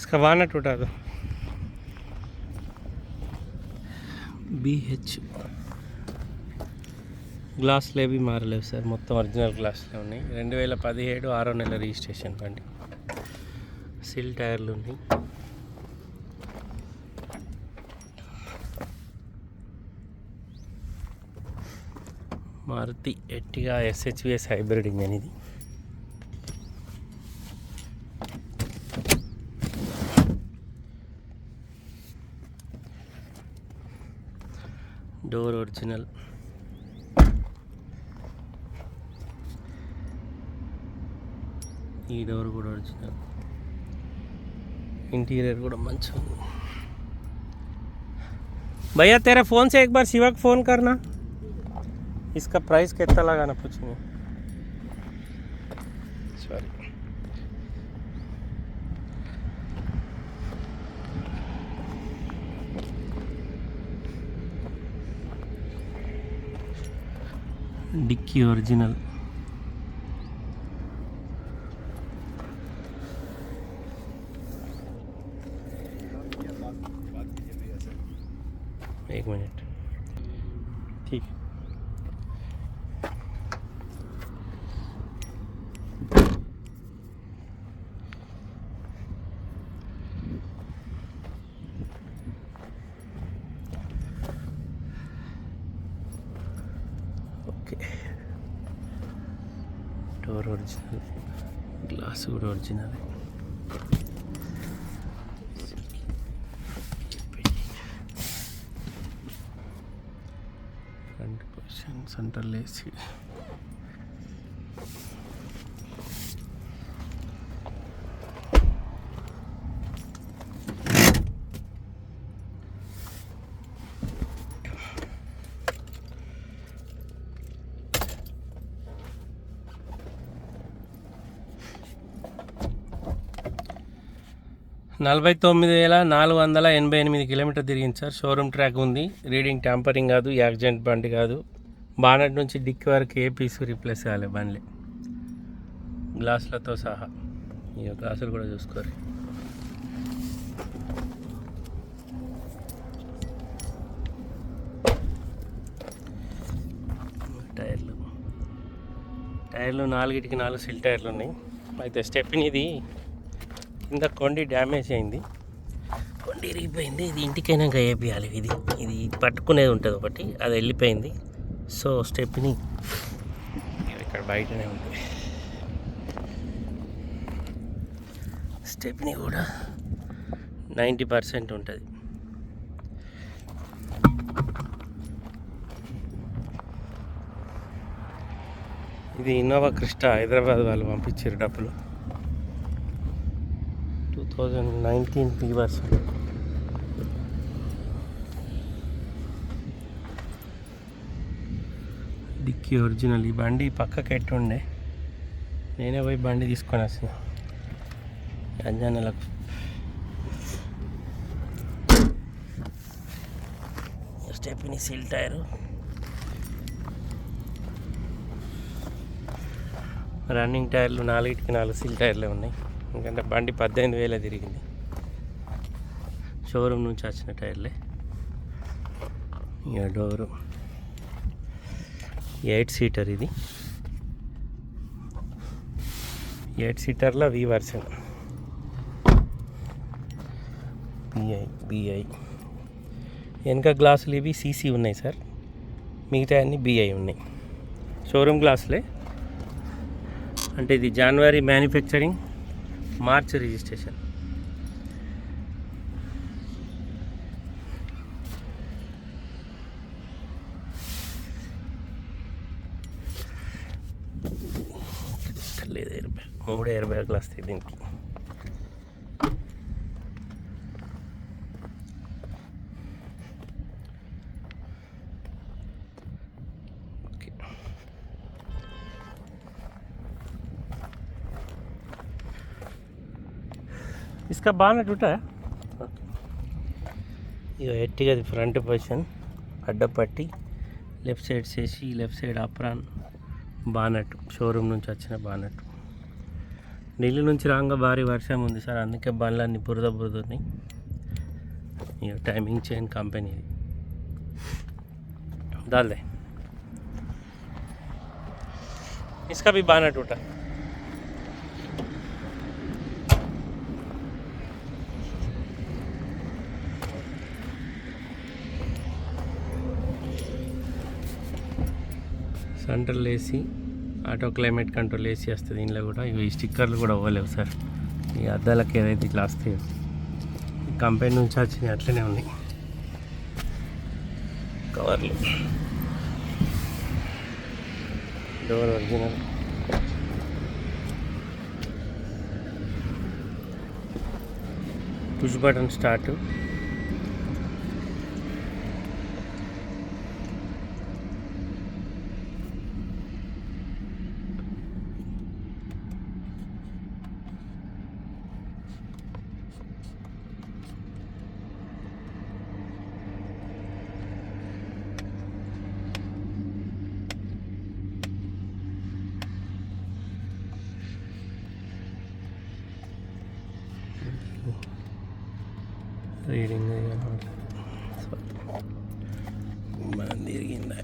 इसका वानट उठा दो బీహెచ్ గ్లాసులు ఏవి మారలేవు సార్ మొత్తం ఒరిజినల్ గ్లాసులే ఉన్నాయి రెండు వేల పదిహేడు ఆరో నెల రిజిస్ట్రేషన్ బండి సిల్ టైర్లు ఉన్నాయి మారుతి ఎట్టిగా ఎస్హెచ్విఎస్ హైబ్రిడ్ ఇంజన్ ఇది డోర్ ఒరిజినల్ ఈ డోర్ కూడా ఒరిజినల్ इंटीरियर కూడా మంచిగా ఉంది भैया तेरा फ़ोन से एक बार शिवा को फ़ोन करना इसका प्राइस कितना लगाना पूछेंगे sorry dicky original glass centre original నలభై తొమ్మిది వేల నాలుగు వందల ఎనభై ఎనిమిది కిలోమీటర్ తిరిగింది సార్. షోరూమ్ ట్రాక్ ఉంది. రీడింగ్ ట్యాంపరింగ్ కాదు యాక్సిడెంట్ బండి కాదు. బానట్ నుంచి డిక్కి వరకు ఏ పీసు రీప్లేస్ కాలే బండ్లే. గ్లాసులతో సహా. ఈ గ్లాసులు కూడా చూసుకోరు. టైర్లు. టైర్లు నాలుగిటికి నాలుగు సిల్ టైర్లు ఉన్నాయి. అయితే స్టెప్ని ఇది కింద కొండి డ్యామేజ్ అయింది. కొండి ఇరిగిపోయింది. ఇది ఇంటికైనా వేపియాలి ఇది ఇది పట్టుకునేది ఉంటుంది ఒకటి అది వెళ్ళిపోయింది. సో స్టెప్ని ఇక్కడ బయటనే ఉంది. స్టెప్ని కూడా నైంటీ పర్సెంట్ ఉంటుంది. ఇది ఇన్నోవా క్రిస్టా హైదరాబాద్ వాళ్ళు పంపించారు డబ్బులు. థౌజండ్ నైన్టీన్ ఫీవర్స్ డిక్కీ ఒరిజినల్ ఈ బండి పక్కకి ఎట్టుండే? నేనే పోయి బండి తీసుకొని వచ్చిన. అంజనలకు స్టెప్ని సీల్ టైరు. రన్నింగ్ టైర్లు నాలుగిటికి నాలుగు సీల్ టైర్లే ఉన్నాయి. ఎందుకంటే బండి పద్దెనిమిది వేల తిరిగింది. షోరూమ్ నుంచి వచ్చిన టైర్లే. ఇక డోరు. ఎయిట్ సీటర్ ఇది. ఎయిట్ సీటర్లో వి వర్షన్ బిఐ బిఐ వెనక గ్లాసులు ఇవి సీసీ ఉన్నాయి సార్. మిగతా అన్ని బిఐ ఉన్నాయి. షోరూమ్ గ్లాసులే. అంటే ఇది జనవరి మ్యానుఫ్యాక్చరింగ్ మార్చ్ రిజిస్ట్రేషన్ లేదు ఎయిర్ బ్యాగ్ మూడు ఇసుక బాగానే ఉంటా ఇక ఎట్టిగా అది ఫ్రంట్ పొజిషన్ అడ్డపట్టి లెఫ్ట్ సైడ్ చేసి left side apron bonnet showroom నుంచి వచ్చిన బానట్ ఢిల్లీ నుంచి రాగా భారీ వర్షం ఉంది సార్ అందుకే బండ్లన్నీ బురద బురద ఉన్నాయి. ఇక టైమింగ్ చైన్ కంపెనీ ఇది. దాల్దే ఇసుక బి బానట్ ఉంటా కంట్రోల్ వేసి ఆటో క్లైమేట్ కంట్రోల్ వేసి వస్తుంది దీనిలో కూడా ఇవి ఈ స్టిక్కర్లు కూడా ఇవ్వలేవు సార్. ఈ అద్దాలకి ఏదైతే ఇట్లా వస్తాయో కంపెనీ నుంచి వచ్చినాయి అట్లనే ఉన్నాయి. కవర్లు. Door original push button start reading మనం తిరిగిందా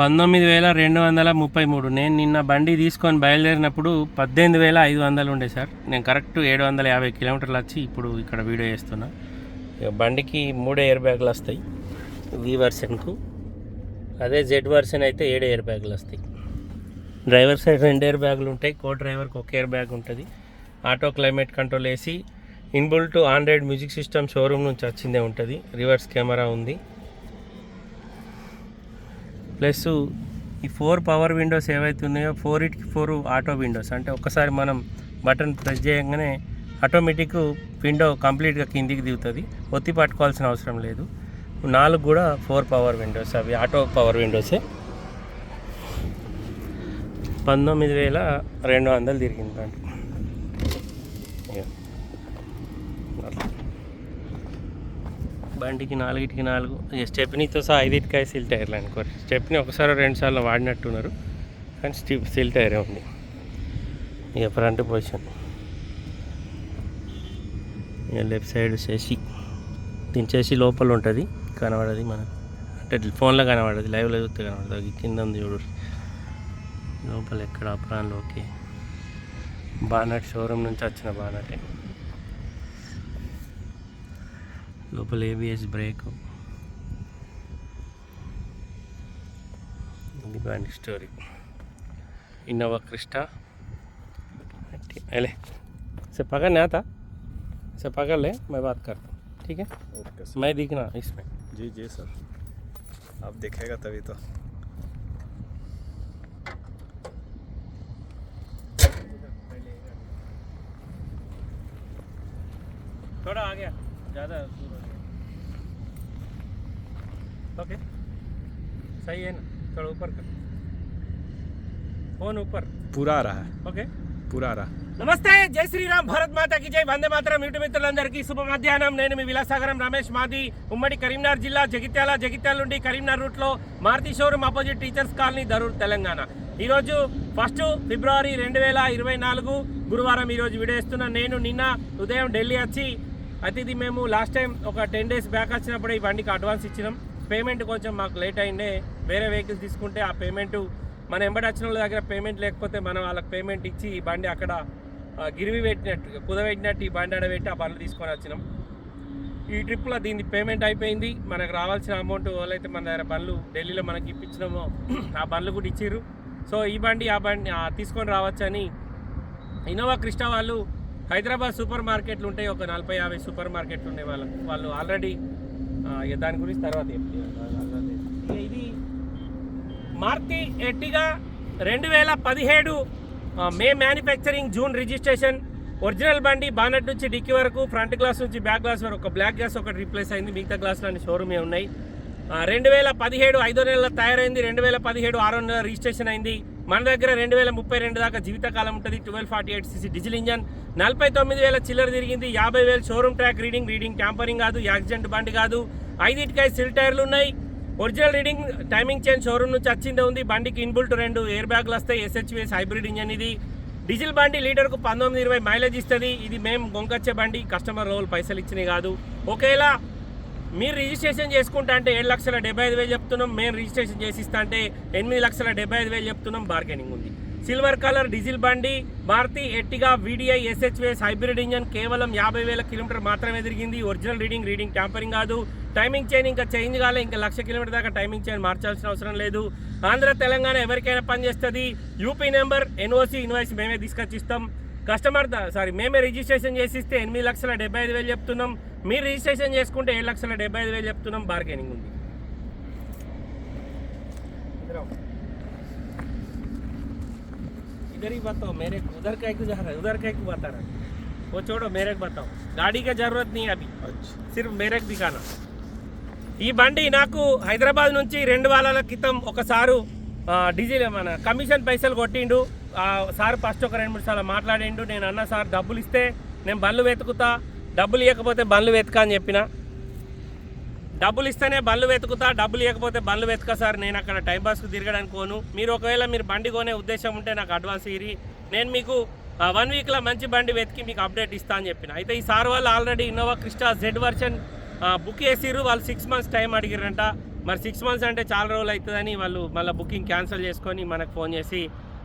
పంతొమ్మిది వేల రెండు వందల ముప్పై మూడు. నేను నిన్న బండి తీసుకొని బయలుదేరినప్పుడు పద్దెనిమిది వేల ఐదు వందలు ఉండే సార్. నేను కరెక్ట్ ఏడు వందల యాభై కిలోమీటర్లు వచ్చి ఇప్పుడు ఇక్కడ వీడియో చేస్తున్నా. ఇక బండికి మూడే ఎయిర్ బ్యాగులు వస్తాయి వి వర్షన్కు. అదే జెడ్ వర్షన్ అయితే ఏడు ఎయిర్ బ్యాగులు వస్తాయి. డ్రైవర్ సైడ్ రెండు ఎయిర్ బ్యాగులు ఉంటాయి కో డ్రైవర్కి ఒక ఎయిర్ బ్యాగ్ ఉంటుంది. ఆటో క్లైమేట్ కంట్రోల్ వేసి inbuilt Android music system showroom నుంచి వచ్చిందే ఉంటుంది. రివర్స్ కెమెరా ఉంది. ప్లస్ ఈ ఫోర్ పవర్ విండోస్ ఏవైతే ఉన్నాయో ఫోర్ ఇట్కి ఫోర్ ఆటో విండోస్. అంటే ఒక్కసారి మనం బటన్ ప్రెస్ చేయగానే ఆటోమేటిక్ విండో కంప్లీట్గా కిందికి దిగుతుంది. ఒత్తి పట్టుకోవాల్సిన అవసరం లేదు. నాలుగు కూడా ఫోర్ పవర్ విండోస్ అవి ఆటో పవర్ విండోసే. పంతొమ్మిది వేల రెండు వందలు తిరిగింది బండి. అట్లా. బండికి నాలుగిటికి నాలుగు. ఇక స్టెప్నీతో సహా ఐదింటికాయ సిల్ టైర్లు అనుకోరు స్టెప్ని ఒకసారి రెండు సార్లు వాడినట్టున్నారు. కానీ స్టిప్ సిల్ టైరే ఉంది. ఇక ఫ్రంట్ పొజిషన్. ఇక లెఫ్ట్ సైడ్ చేసి దీని చేసి లోపల ఉంటుంది. కనబడది మన అంటే ఫోన్లో కనబడదు. లైవ్లో చూస్తే కనబడదు. కింద ఉంది చూడు. లోపల ఎక్కడ? అప్రాన్లో ఓకే బానట్ షోరూమ్ నుంచి వచ్చిన బానటే లోపల ఏబిఎస్ బ్రేక్ ఇది బండి స్టోరీ इनोवा क्रिस्टा अले से पकड़ नहीं आता से पकड़ ले मैं बात करता हूँ ठीक है ओके सर मैं दिखना इसमें जी जी सर आप देखेगा तभी तो ऊपर कर फोन ऊपर पूरा आ रहा है ఓకే पूरा आ रहा है నమస్తే జై శ్రీరామ్ భారత్ మాతాకి జై వందే మాతరం యూట్యూబ్ మిత్రులందరికీ శుభ మధ్యాహ్నం నేను మీ విలాసాగరం రమేష్ మాది ఉమ్మడి కరీంనగర్ జిల్లా జగిత్యాల జగిత్యాల నుండి కరీంనగర్ రూట్లో Maruti showroom opposite teachers colony Darur Telangana ఈరోజు ఫస్ట్ ఫిబ్రవరి రెండు వేల ఇరవై నాలుగు గురువారం ఈరోజు వీడియో ఇస్తున్నాను నేను నిన్న ఉదయం ఢిల్లీ వచ్చి అయితే ఇది మేము లాస్ట్ టైం ఒక టెన్ డేస్ బ్యాక్ వచ్చినప్పుడు ఈ బండికి అడ్వాన్స్ ఇచ్చినాం పేమెంట్ కొంచెం మాకు లేట్ అయిండే వేరే వెహికల్స్ తీసుకుంటే ఆ పేమెంట్ మన ఎంబడి వచ్చిన వాళ్ళ దగ్గర పేమెంట్ లేకపోతే మనం వాళ్ళకి పేమెంట్ ఇచ్చి ఈ బండి అక్కడ గిరివి పెట్టినట్టు కుదవెట్టినట్టు ఈ బండి ఆడబెట్టి ఆ బండ్లు తీసుకొని వచ్చినాం. ఈ ట్రిప్లో దీన్ని పేమెంట్ అయిపోయింది. మనకు రావాల్సిన అమౌంట్ వాళ్ళైతే మన దగ్గర బండ్లు ఢిల్లీలో మనకి ఇప్పించినామో ఆ బండ్లు కూడా ఇచ్చిర్రు. సో ఈ బండి ఆ బండి తీసుకొని రావచ్చని ఇన్నోవా కృష్ణ వాళ్ళు హైదరాబాద్ సూపర్ మార్కెట్లు ఉంటాయి. ఒక నలభై యాభై సూపర్ మార్కెట్లు ఉన్నాయి వాళ్ళకి. వాళ్ళు ఆల్రెడీ ఇక దాని గురించి తర్వాత చెప్తాను. ఇది మార్తి ఎట్టిగా రెండు వేల పదిహేడు May manufacturing June registration. Original బండి బానెట్ నుంచి డిక్కీ వరకు ఫ్రంట్ గ్లాస్ నుంచి బ్యాక్ గ్లాస్ వరకు ఒక బ్లాక్ గ్లాస్ ఒకటి రీప్లేస్ అయింది. మిగతా గ్లాసులు అన్ని షోరూమే ఉన్నాయి. రెండు వేల పదిహేడు ఐదో నెలల తయారైంది. రెండు వేల పదిహేడు ఆరో నెల రిజిస్ట్రేషన్ అయింది. మన దగ్గర రెండు వేల ముప్పై రెండు దాకా జీవితకాలం ఉంటుంది. Twelve forty eight CC diesel engine. నలభై తొమ్మిది వేల చిల్లర తిరిగింది. యాభై వేలు showroom track reading reading tampering కాదు. యాక్సిడెంట్ బండి కాదు. ఐదింటికాయ సిల్ టైర్లు ఉన్నాయి. Original reading timing change showroom నుంచి వచ్చిందే ఉంది. బండికి ఇన్బుల్ట్ రెండు ఎయిర్ బ్యాగ్లు వస్తాయి ఎస్హెచ్విఎస్ హైబ్రిడ్ ఇంజన్ ఇది. డీజిల్ బండి లీటర్కు పంతొమ్మిది ఇరవై మైలేజ్ ఇస్తుంది. ఇది మేము గొంకొచ్చే బండి కస్టమర్ రోల్ పైసలు ఇచ్చినవి కాదు. ఒకేలా మీరు రిజిస్ట్రేషన్ చేసుకుంటా అంటే ఏడు లక్షల డెబ్బై ఐదు వేలు చెప్తున్నాం మేము రిజిస్ట్రేషన్ చేసిస్తా అంటే ఎనిమిది లక్షల డెబ్బై ఐదు వేలు చెప్తున్నాం బార్గెనింగ్ ఉంది. సిల్వర్ కలర్ డీజిల్ బండి Maruti Ertiga VDI SHVS hybrid engine కేవలం యాభై వేల కిలోమీటర్ మాత్రమే తిరిగింది. ఒరిజినల్ రీడింగ్ రీడింగ్ ట్యాంపరింగ్ కాదు. టైమింగ్ చైన్ ఇంకా చేంజ్ కాలే ఇంకా లక్ష కిలోమీటర్ దాకా టైమింగ్ చైన్ మార్చాల్సిన అవసరం లేదు ఆంధ్ర తెలంగాణ ఎవరికైనా పనిచేస్తుంది యూపీ నెంబర్ ఎన్ఓసి ఇన్వాయిస్ మేమే తీసుకొచ్చి ఇస్తాం కస్టమర్ సారీ మేమే రిజిస్ట్రేషన్ చేసి ఇస్తే ఎనిమిది లక్షల డెబ్బై ఐదు వేలు చెప్తున్నాం మీరు రిజిస్ట్రేషన్ చేసుకుంటే ఏడు లక్షల డెబ్బై ఐదు వేలు చెప్తున్నాం బార్గెనింగ్ ఉంది इधर ही बताओ मेरे को उधर का क्यों जा रहा है उधर का क्यों बता रहा है वो छोड़ो मेरे को बताओ गाड़ी का जरूरत नहीं है अभी अच्छा సిర్ఫ్ మేరకు దిగానా ఈ బండి నాకు హైదరాబాద్ నుంచి రెండు వారాల క్రితం ఒకసారు డీజిల్ మన కమిషన్ పైసలు కొట్టిండు. సార్ ఫస్ట్ ఒక రెండు మూడు సార్లు మాట్లాడిండు. నేను అన్న సార్ డబ్బులు ఇస్తే నేను బండ్లు వెతుకుతా. డబ్బులు ఇవ్వకపోతే బండ్లు వెతుకా అని చెప్పిన. డబ్బులు ఇస్తేనే బండ్లు వెతుకుతా డబ్బులు ఇవ్వకపోతే బండ్లు వెతుక సార్. నేను అక్కడ టైం పాస్కు తిరగడానికి కోను మీరు ఒకవేళ మీరు బండి కొనే ఉద్దేశం ఉంటే నాకు అడ్వాన్స్ ఇరి నేను మీకు వన్ వీక్లో మంచి బండి వెతికి మీకు అప్డేట్ ఇస్తా అని చెప్పిన. అయితే ఈ సార్ వాళ్ళు already Innova Crysta Z version book చేసిర్రు. వాళ్ళు సిక్స్ మంత్స్ టైం అడిగిరంట మరి సిక్స్ మంత్స్ అంటే చాలా రోజులు అవుతుందని వాళ్ళు మళ్ళీ బుకింగ్ క్యాన్సిల్ చేసుకొని మనకు ఫోన్ చేసి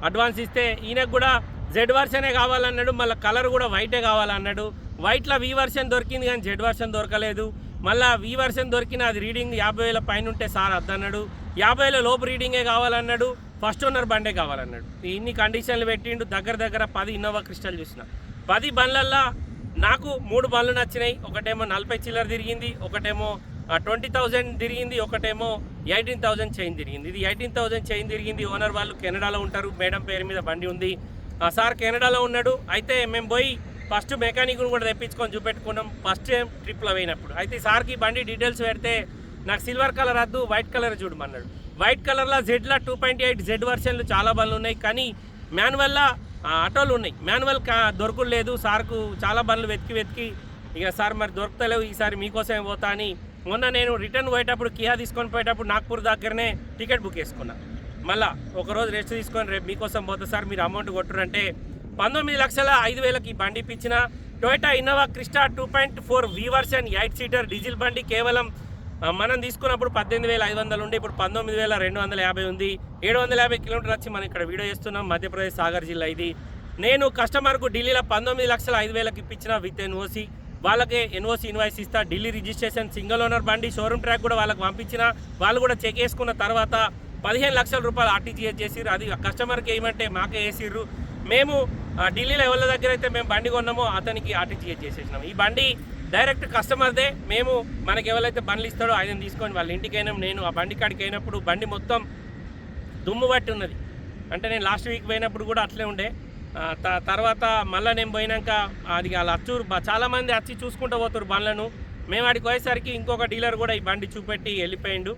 అడ్వాన్స్ ఇస్తే ఈయనకు కూడా జెడ్ వర్షనే కావాలన్నాడు. మళ్ళీ కలర్ కూడా వైటే కావాలన్నాడు. వైట్లో వి వర్షన్ దొరికింది కానీ జెడ్ వర్షన్ దొరకలేదు. మళ్ళీ వి వర్షన్ దొరికిన అది రీడింగ్ యాభై వేల పైన ఉంటే సార్ అద్దన్నాడు. యాభై వేల లోపు రీడింగే కావాలన్నాడు. ఫస్ట్ ఓనర్ బండే కావాలన్నాడు. ఇన్ని కండిషన్లు పెట్టిండు. దగ్గర దగ్గర పది ఇన్నోవా క్రిస్టల్ చూసిన. పది బండ్లల్లో నాకు మూడు బండ్లు నచ్చినాయి. ఒకటేమో నలభై చిల్లర తిరిగింది ఒకటేమో ట్వంటీ థౌజండ్ తిరిగింది ఒకటేమో ఎయిటీన్ థౌజండ్ చైన్ తిరిగింది. ఇది ఎయిటీన్ థౌజండ్ చైన్ తిరిగింది. ఓనర్ వాళ్ళు కెనడాలో ఉంటారు మేడం పేరు మీద బండి ఉంది. ఆ సార్ కెనడాలో ఉన్నాడు. అయితే మేము పోయి ఫస్ట్ మెకానిక్ను కూడా తెప్పించుకొని చూపెట్టుకున్నాం. ఫస్ట్ టైం ట్రిప్లో పోయినప్పుడు. అయితే ఈ సార్కి బండి డీటెయిల్స్ పెడితే నాకు సిల్వర్ కలర్ వద్దు వైట్ కలర్ చూడమన్నాడు. వైట్ కలర్లో జెడ్లో టూ పాయింట్ ఎయిట్ జెడ్ వర్షన్లు చాలా బండ్లు ఉన్నాయి. కానీ మాన్యువల్లా ఆటోలు ఉన్నాయి. మాన్యువల్ కా దొరకలేదు సార్కు చాలా బండ్లు వెతికి వెతికి ఇక సార్ మరి దొరకలేవు ఈసారి మీకోసమే పోతా అని మొన్న నేను రిటర్న్ పోయేటప్పుడు కియా తీసుకొని పోయేటప్పుడు నాగ్పూర్ దగ్గరనే టికెట్ బుక్ చేసుకున్నా. మళ్ళా ఒకరోజు రెస్ట్ తీసుకొని రేపు మీకోసం పోతా సార్ మీరు అమౌంట్ కొట్టురంటే పంతొమ్మిది లక్షల ఐదు వేలకి ఈ బండి ఇప్పించిన. Toyota Innova Crysta two point four weavers and eight seater diesel బండి కేవలం మనం తీసుకున్నప్పుడు పద్దెనిమిది వేల ఐదు వందలు ఉండి ఇప్పుడు పంతొమ్మిది వేల రెండు వందల యాభై ఉంది. ఏడు వందల యాభై కిలోమీటర్ వచ్చి మనం ఇక్కడ వీడియో చేస్తున్నాం. మధ్యప్రదేశ్ సాగర్ జిల్లా ఇది. నేను కస్టమర్కు ఢిల్లీలో పంతొమ్మిది లక్షల ఐదు వేలకు ఇప్పించిన విత్ ఎన్ఓసి. వాళ్ళకే ఎన్ఓసి ఇన్వాయిస్ ఇస్తా. ఢిల్లీ రిజిస్ట్రేషన్ సింగిల్ ఓనర్ బండి షోరూమ్ ట్రాక్ కూడా వాళ్ళకి పంపించిన. వాళ్ళు కూడా చెక్ చేసుకున్న తర్వాత పదిహేను లక్షల రూపాయలు ఆర్టీజీఎస్ చేసిర్రు. అది కస్టమర్కి ఏమంటే మాకే వేసిర్రు మేము ఢిల్లీలో ఎవరి దగ్గర అయితే మేము బండి కొన్నామో. అతనికి ఆర్టీజీఎస్ చేసేసినాం. ఈ బండి డైరెక్ట్ కస్టమర్దే మేము మనకి ఎవరైతే బండ్లు ఇస్తాడో ఆయన తీసుకొని వాళ్ళ ఇంటికైనా నేను ఆ బండి కాడికి అయినప్పుడు బండి మొత్తం దుమ్ము పట్టి ఉన్నది. అంటే నేను లాస్ట్ వీక్ పోయినప్పుడు కూడా అట్లే ఉండే. తర్వాత మళ్ళీ నేను పోయినాక అది వాళ్ళు అచ్చూరు చాలామంది వచ్చి చూసుకుంటూ పోతారు బండ్లను. మేము ఆడికి పోయేసరికి ఇంకొక డీలర్ కూడా ఈ బండి చూపెట్టి వెళ్ళిపోయిండు.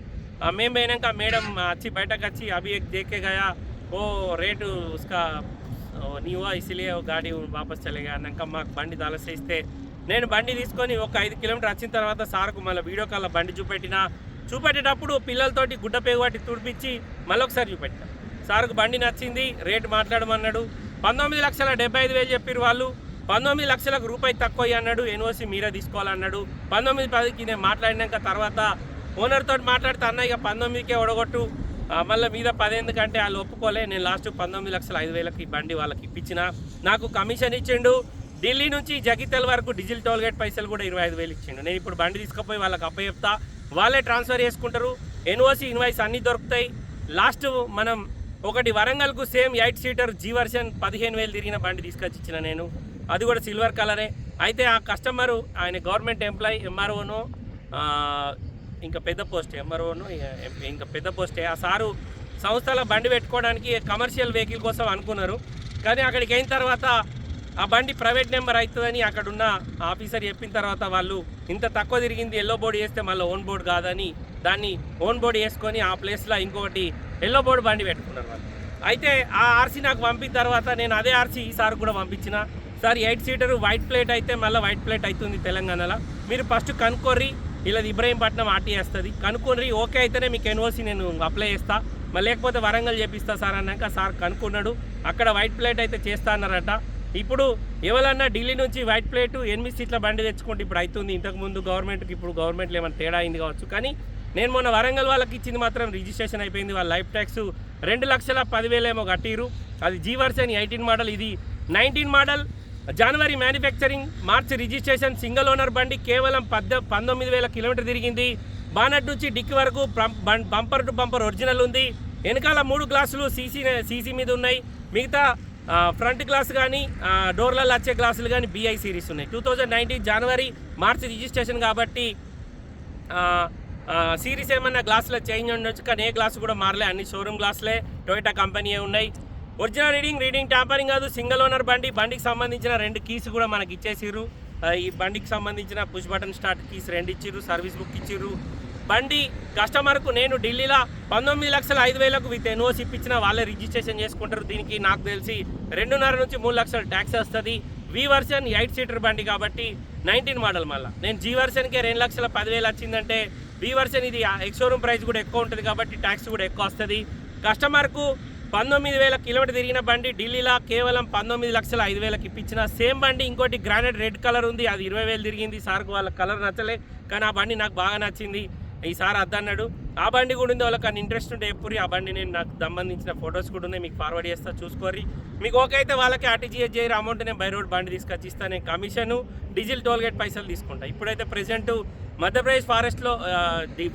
మేము పోయినాక మేడం వచ్చి బయటకు వచ్చి అవి దేకే గయా ఓ రేటు ఉస్కా నీవా ఇసిలే గాడి వాపస్ చలేగా అన్నాక మాకు బండి తలసేస్తే నేను బండి తీసుకొని ఒక ఐదు కిలోమీటర్ వచ్చిన తర్వాత సార్కు మళ్ళీ వీడియో కాల్ బండి చూపెట్టిన చూపెట్టేటప్పుడు పిల్లలతోటి గుడ్డ పేగువాటి తుడిపించి మళ్ళీ ఒకసారి చూపెట్టిన. సార్కు బండి నచ్చింది రేటు మాట్లాడమన్నాడు. పంతొమ్మిది లక్షల డెబ్బై ఐదు వేలు చెప్పారు వాళ్ళు. పంతొమ్మిది లక్షలకు రూపాయి తక్కువ అన్నాడు ఎన్ఓసి మీరే తీసుకోవాలన్నాడు. పంతొమ్మిది పదికి నేను మాట్లాడినాక తర్వాత ఓనర్తో మాట్లాడితే అన్న ఇక పంతొమ్మిదికే ఒడగొట్టు. మళ్ళీ మీద పదేందుకంటే వాళ్ళు ఒప్పుకోలే. నేను లాస్ట్ పంతొమ్మిది లక్షల ఐదు వేలకి బండి వాళ్ళకి ఇప్పించిన. నాకు కమిషన్ ఇచ్చిండు. ఢిల్లీ నుంచి జగితల్ వరకు డిజిల్ టోల్ గేట్ పైసలు కూడా ఇరవై ఐదు వేలు ఇచ్చిండు. నేను ఇప్పుడు బండి తీసుకుపోయి వాళ్ళకి అప్పచెప్తా. వాళ్ళే ట్రాన్స్ఫర్ చేసుకుంటారు. ఎన్ఓసి ఇన్వాయిస్ అన్నీ దొరుకుతాయి. లాస్ట్ మనం ఒకటి వరంగల్కు same eight seater G version పదిహేను వేలు తిరిగిన బండి తీసుకొచ్చి ఇచ్చిన నేను. అది కూడా సిల్వర్ కలరే. అయితే ఆ కస్టమరు ఆయన గవర్నమెంట్ ఎంప్లాయీ ఎంఆర్ఓను ఇంకా పెద్ద పోస్ట్ ఎంఆర్ఓను ఇంకా పెద్ద పోస్టే. ఆ సారు సంస్థలో బండి పెట్టుకోవడానికి కమర్షియల్ వెహికల్ కోసం అనుకున్నారు. కానీ అక్కడికి అయిన తర్వాత ఆ బండి ప్రైవేట్ నెంబర్ అవుతుందని అక్కడున్న ఆఫీసర్ చెప్పిన తర్వాత వాళ్ళు ఇంత తక్కువ తిరిగింది ఎల్లో బోర్డు వేస్తే మళ్ళీ ఓన్ బోర్డు కాదని దాన్ని ఓన్ బోర్డు వేసుకొని ఆ ప్లేస్లో ఇంకొకటి ఎల్లో బోర్డు బండి పెట్టుకున్నారు వాళ్ళు. అయితే ఆ ఆర్సీ నాకు పంపిన తర్వాత నేను అదే ఆర్సీ ఈసారి కూడా పంపించిన. Sir eight seater white plate అయితే మళ్ళీ వైట్ ప్లేట్ అవుతుంది తెలంగాణలో. మీరు ఫస్ట్ కనుక్కోర్రి ఇలా ఇబ్రహీంపట్నం ఆర్టీ వస్తుంది. కనుక్కొని ఓకే అయితేనే మీకు ఎన్ఓసి నేను అప్లై చేస్తా. మరి లేకపోతే వరంగల్ చేపిస్తా సార్ అన్నాక సార్ కనుక్కున్నాడు. అక్కడ వైట్ ప్లేట్ అయితే చేస్తా అన్నారట. ఇప్పుడు ఎవరన్నా ఢిల్లీ నుంచి వైట్ ప్లేట్ ఎనిమిది సీట్ల బండి తెచ్చుకుంటే ఇప్పుడు అవుతుంది ఇంతకుముందు గవర్నమెంట్కి ఇప్పుడు గవర్నమెంట్లో ఏమైనా తేడా అయింది కావచ్చు. కానీ నేను మొన్న వరంగల్ వాళ్ళకి ఇచ్చింది మాత్రం రిజిస్ట్రేషన్ అయిపోయింది. వాళ్ళ లైఫ్ ట్యాక్స్ రెండు లక్షల పదివేలేమో కట్టిరు అది జీవర్స్ అని ఎయిటీన్ మోడల్ ఇది నైన్టీన్ మోడల్. జనవరి manufacturing March registration single owner బండి కేవలం పద్ద పంతొమ్మిది వేల కిలోమీటర్ తిరిగింది. బానట్ నుంచి డిక్కి వరకు బంపర్ టు బంపర్ ఒరిజినల్ ఉంది. వెనకాల మూడు గ్లాసులు సీసీ సీసీ మీద ఉన్నాయి. మిగతా ఫ్రంట్ గ్లాస్ కానీ డోర్లలో వచ్చే గ్లాసులు కానీ బిఐ సిరీస్ ఉన్నాయి. టూ థౌజండ్ నైన్టీన్ జనవరి మార్చ్ రిజిస్ట్రేషన్ కాబట్టి సిరీస్ ఏమన్నా గ్లాసులో చేంజ్ ఉండొచ్చు కానీ ఏ గ్లాస్ కూడా మారలే. అన్ని షోరూమ్ గ్లాసులే టొయోటా కంపెనీ ఉన్నాయి. ఒరిజినల్ రీడింగ్ రీడింగ్ ట్యాంపరింగ్ కాదు సింగిల్ ఓనర్ బండి. బండికి సంబంధించిన రెండు కీస్ కూడా మనకి ఇచ్చేసిర్రు. ఈ బండికి సంబంధించిన పుష్ బటన్ స్టార్ట్ కీస్ రెండు ఇచ్చిర్రు సర్వీస్ బుక్ ఇచ్చిర్రు. బండి కస్టమర్కు నేను ఢిల్లీలో పంతొమ్మిది లక్షల ఐదు వేలకు విత్ ఎన్ఓసి ఇప్పించిన వాళ్ళే రిజిస్ట్రేషన్ చేసుకుంటారు. దీనికి నాకు తెలిసి రెండున్నర నుంచి మూడు లక్షల ట్యాక్స్ వస్తుంది. వి వర్షన్ ఎయిట్ సీటర్ బండి కాబట్టి నైన్టీన్ మోడల్ మళ్ళీ. నేను జీ వర్షన్కే రెండు లక్షల పదివేలు వచ్చిందంటే బి వర్షన్ ఇది ఎక్స్షోరూమ్ ప్రైస్ కూడా ఎక్కువ ఉంటుంది కాబట్టి ట్యాక్స్ కూడా ఎక్కువ వస్తుంది. కస్టమర్కు పంతొమ్మిది వేల కిలోమీటర్ తిరిగిన బండి ఢిల్లీలో కేవలం పంతొమ్మిది లక్షల ఐదు వేలకు ఇప్పించిన సేమ్ బండి ఇంకోటి గ్రానైట్ రెడ్ కలర్ ఉంది. అది ఇరవై వేలు తిరిగింది. సార్కు వాళ్ళ కలర్ నచ్చలే. కానీ ఆ బండి నాకు బాగా నచ్చింది. ఈసారి అద్దన్నాడు ఆ బండి కూడా ఉంది వాళ్ళకి అని ఇంట్రెస్ట్ ఉంటే ఎప్పుడు ఆ బండి నేను నాకు సంబంధించిన ఫొటోస్ కూడా ఉన్నాయి మీకు ఫార్వర్డ్ చేస్తా చూసుకోరి మీకు ఓకే అయితే వాళ్ళకి ఆర్టీజీఎస్ చేయరు అమౌంట్ నేను బై రోడ్ బండి తీసుకొచ్చి ఇస్తాను నేను కమిషను డీజిల్ టోల్గేట్ పైసలు తీసుకుంటా. ఇప్పుడైతే ప్రజెంట్ మధ్యప్రదేశ్ ఫారెస్ట్లో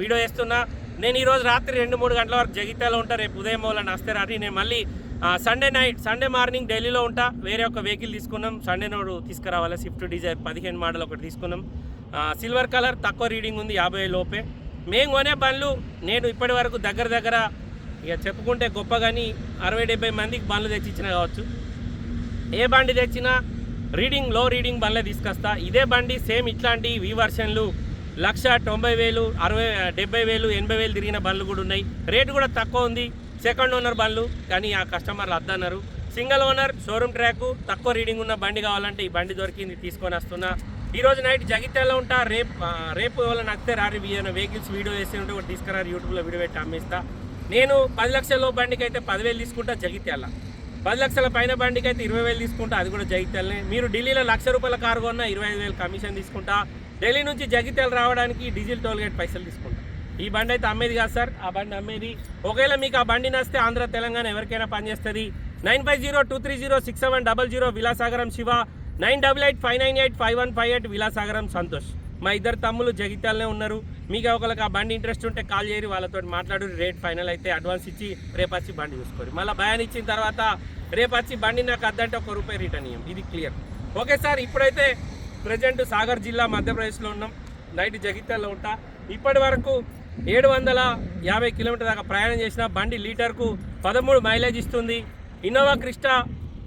వీడియో వేస్తున్నా నేను ఈరోజు రాత్రి రెండు మూడు గంటల వరకు జగిత్యాలో ఉంటా రేపు ఉదయం వాళ్ళని వస్తే రాత్రి నేను మళ్ళీ సండే నైట్ సండే మార్నింగ్ ఢిల్లీలో ఉంటా. వేరే ఒక వెహికల్ తీసుకున్నాం. సండే నోడు తీసుకురావాలి స్విఫ్ట్ డిజైర్ పదిహేను మోడల్ ఒకటి తీసుకున్నాం. సిల్వర్ కలర్ తక్కువ రీడింగ్ ఉంది యాభై లోపే. మేము కొనే బండ్లు నేను ఇప్పటి వరకు దగ్గర దగ్గర ఇక చెప్పుకుంటే గొప్ప కానీ అరవై డెబ్బై మందికి బండ్లు తెచ్చిచ్చిన కావచ్చు. ఏ బండి తెచ్చినా రీడింగ్లో రీడింగ్ బండ్లే తీసుకొస్తా. ఇదే బండి సేమ్ ఇట్లాంటి వీ వర్షన్లు లక్ష తొంభై వేలు అరవై డెబ్బై వేలు ఎనభై వేలు తిరిగిన బండ్లు కూడా ఉన్నాయి. రేటు కూడా తక్కువ ఉంది. సెకండ్ ఓనర్ బండ్లు కానీ ఆ కస్టమర్లు అద్దన్నారు. సింగిల్ ఓనర్ షోరూమ్ ట్రాక్ తక్కువ రీడింగ్ ఉన్న బండి కావాలంటే ఈ బండి దొరికింది తీసుకొని వస్తున్నా. ఈరోజు నైట్ జగిత్యాలలో ఉంటా. రేపు రేపు వాళ్ళ నచ్చితే రారి వెహికల్స్ వీడియో వేసి ఉంటే ఒకటి తీసుకురారు యూట్యూబ్లో వీడియో పెట్టి అమ్మేస్తా. నేను పది లక్షల బండికి అయితే పదివేలు తీసుకుంటా జగిత్యాల. పది లక్షల పైన బండికి అయితే ఇరవై వేలు తీసుకుంటా అది కూడా జగిత్యాలనే. మీరు ఢిల్లీలో లక్ష రూపాయల కారు కొన్నా ఇరవై ఐదు వేలు కమిషన్ తీసుకుంటా. ఢిల్లీ నుంచి జగిత్యాల రావడానికి డీజిల్ టోల్గేట్ పైసలు తీసుకుంటా. ఈ బండి అయితే అమ్మేది కాదు సార్ ఆ బండి అమ్మేది. ఒకవేళ మీకు ఆ బండి నస్తే ఆంధ్ర తెలంగాణ ఎవరికైనా పనిచేస్తుంది. Nine five zero two three zero six seven double zero Vilasagaram Shiva. Nine double eight five nine eight five one five eight Vilasagaram Santosh. మా ఇద్దరు తమ్ములు జగిత్యాలనే ఉన్నారు. మీకు ఒకరికి ఆ బండి ఇంట్రెస్ట్ ఉంటే కాల్ చేయరు వాళ్ళతో మాట్లాడు రేట్ ఫైనల్ అయితే అడ్వాన్స్ ఇచ్చి రేపు వచ్చి బండి చూసుకోరు. మళ్ళీ భయాన్ని ఇచ్చిన తర్వాత రేపు వచ్చి బండి నాకు అద్దంటే ఒక రూపాయి రిటర్న్ ఇయ్యం. ఇది క్లియర్. ఓకే సార్ ఇప్పుడైతే ప్రజెంట్ సాగర్ జిల్లా మధ్యప్రదేశ్లో ఉన్నాం. నైట్ జగిత్యాలలో ఉంటా. ఇప్పటి వరకు ఏడు వందల యాభై కిలోమీటర్ దాకా ప్రయాణం చేసిన బండి లీటర్కు పదమూడు మైలేజ్ ఇస్తుంది. ఇన్నోవా క్రిస్టా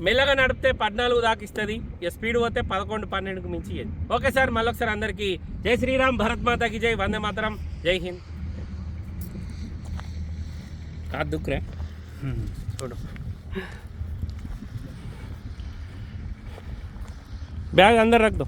మెల్లగా నడిపితే పద్నాలుగు దాకా ఇస్తుంది. ఇక స్పీడ్ పోతే పదకొండు పన్నెండుకు మించి ఇయ్యదు. ఓకే సార్ మళ్ళొకసారి అందరికీ జై శ్రీరామ్ భరత్ మాతాకి జై వందే మాతరం జై హింద్. కాదు దుక్కురే. చూడు. బ్యాగ్ అందరు రख दो